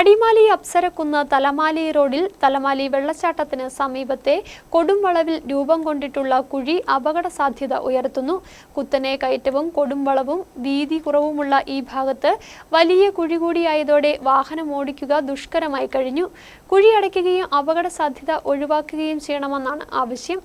അടിമാലി അപ്സരക്കുന്ന് തലമാലി റോഡിൽ തലമാലി വെള്ളച്ചാട്ടത്തിന് സമീപത്തെ കൊടുംവളവിൽ രൂപം കൊണ്ടിട്ടുള്ള കുഴി അപകട സാധ്യത ഉയർത്തുന്നു. കുത്തനെ കയറ്റവും കൊടുംവളവും വീതി കുറവുമുള്ള ഈ ഭാഗത്ത് വലിയ കുഴി കൂടിയായതോടെ വാഹനം ഓടിക്കുക ദുഷ്കരമായി കഴിഞ്ഞു. കുഴി അടയ്ക്കുകയും അപകട സാധ്യത ഒഴിവാക്കുകയും ചെയ്യണമെന്നാണ് ആവശ്യം.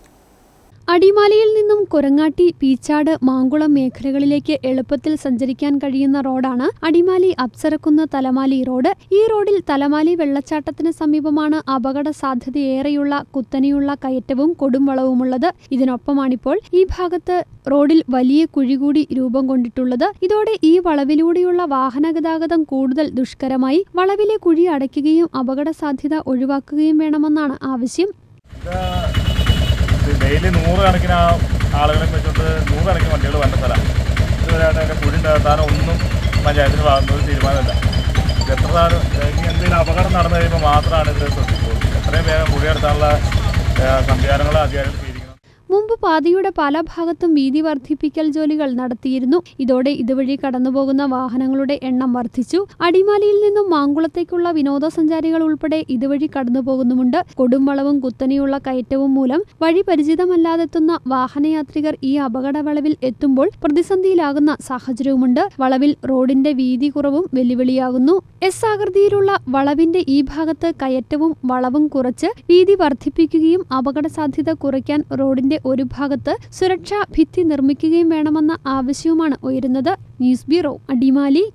അടിമാലിയിൽ നിന്നും കുരങ്ങാട്ടി പീച്ചാട് മാങ്കുളം മേഖലകളിലേക്ക് എളുപ്പത്തിൽ സഞ്ചരിക്കാൻ കഴിയുന്ന റോഡാണ് അടിമാലി അപ്സരക്കുന്ന് തലമാലി റോഡ്. ഈ റോഡിൽ തലമാലി വെള്ളച്ചാട്ടത്തിന് സമീപമാണ് അപകട സാധ്യതയേറെയുള്ള കുത്തനെയുള്ള കയറ്റവും കൊടുംവളവുമുള്ളത്. ഇതിനൊപ്പമാണിപ്പോൾ ഈ ഭാഗത്ത് റോഡിൽ വലിയ കുഴി കൂടി രൂപം കൊണ്ടിട്ടുള്ളത്. ഇതോടെ ഈ വളവിലൂടെയുള്ള വാഹനഗതാഗതം കൂടുതൽ ദുഷ്കരമായി. വളവിലെ കുഴി അടയ്ക്കുകയും അപകട സാധ്യത ഒഴിവാക്കുകയും വേണമെന്നാണ് ആവശ്യം. ഡെയിലി നൂറുകണക്കിന് ആ ആളുകളെ വെച്ചുകൊണ്ട് നൂറുകണക്കിന് വണ്ടികൾ വന്ന സ്ഥലമാണ് ഇതുവരെയായിട്ട് അതിന്റെ കുഴി ഉണ്ടാകാനോ ഒന്നും പഞ്ചായത്തിന് ഭാഗത്തുനിന്ന് ഒരു തീരുമാനമില്ല. എത്ര എന്തെങ്കിലും അപകടം നടന്നു കഴിയുമ്പോൾ മാത്രമാണ് ഇത് ശ്രദ്ധിക്കുള്ളൂ എത്രയും വേഗം കുഴി നടത്താനുള്ള സംവിധാനങ്ങൾ അധികാരികൾ മുമ്പ് പാതയുടെ പല ഭാഗത്തും വീതി വർദ്ധിപ്പിക്കൽ ജോലികൾ നടത്തിയിരുന്നു. ഇതോടെ ഇതുവഴി കടന്നുപോകുന്ന വാഹനങ്ങളുടെ എണ്ണം വർദ്ധിച്ചു. അടിമാലിയിൽ നിന്നും മാങ്കുളത്തേക്കുള്ള വിനോദസഞ്ചാരികൾ ഉൾപ്പെടെ ഇതുവഴി കടന്നുപോകുന്നുമുണ്ട്. കൊടുംവളവും കുത്തനെയുള്ള കയറ്റവും മൂലം വഴി പരിചിതമല്ലാതെത്തുന്ന വാഹനയാത്രികർ ഈ അപകട വളവിൽ എത്തുമ്പോൾ പ്രതിസന്ധിയിലാകുന്ന സാഹചര്യവുമുണ്ട്. വളവിൽ റോഡിന്റെ വീതി കുറവും വെല്ലുവിളിയാകുന്നു. എസ് ആകൃതിയിലുള്ള വളവിന്റെ ഈ ഭാഗത്ത് കയറ്റവും വളവും കുറച്ച് വീതി വർദ്ധിപ്പിക്കുകയും അപകട സാധ്യത കുറയ്ക്കാൻ റോഡിന്റെ ഒരു ഭാഗത്ത് സുരക്ഷാ ഭിത്തി നിർമ്മിക്കുകയും വേണമെന്ന ആവശ്യവുമാണ് ഉയരുന്നത്. News bureau Adimali.